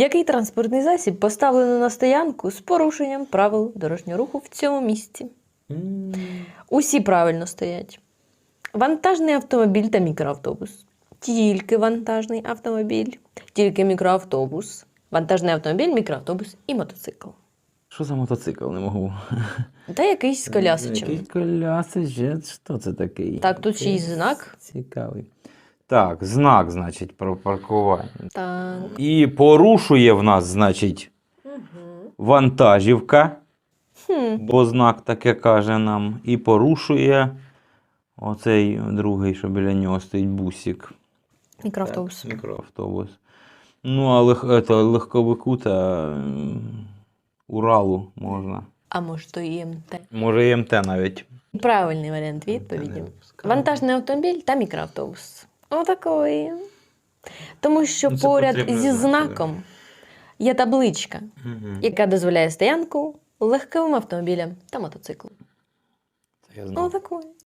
Який транспортний засіб поставлено на стоянку з порушенням правил дорожнього руху в цьому місці? Усі правильно стоять. Вантажний автомобіль та мікроавтобус. Тільки вантажний автомобіль, тільки мікроавтобус. Вантажний автомобіль, мікроавтобус і мотоцикл. Що за мотоцикл? Не можу. Та якийсь з колясичем. Який колясичем? Що це такий? Так, тут ще й знак. Цікавий. Так, знак, значить, про паркування. Так. І порушує в нас, значить, вантажівка, Хм. бо знак таке каже нам. І порушує оцей другий, що біля нього стоїть бусик. Мікроавтобус. Мікроавтобус. Ну, а лег, ето, легковику та Уралу можна. А може, то і МТ. Може, і МТ навіть. Правильний варіант відповіді. Вантажний автомобіль та мікроавтобус. Отакої. Тому що Ну, поряд зі зі знати, знаком є табличка, Угу. яка дозволяє стоянку легковим автомобілям та мотоциклам. Я знаю. Отакої.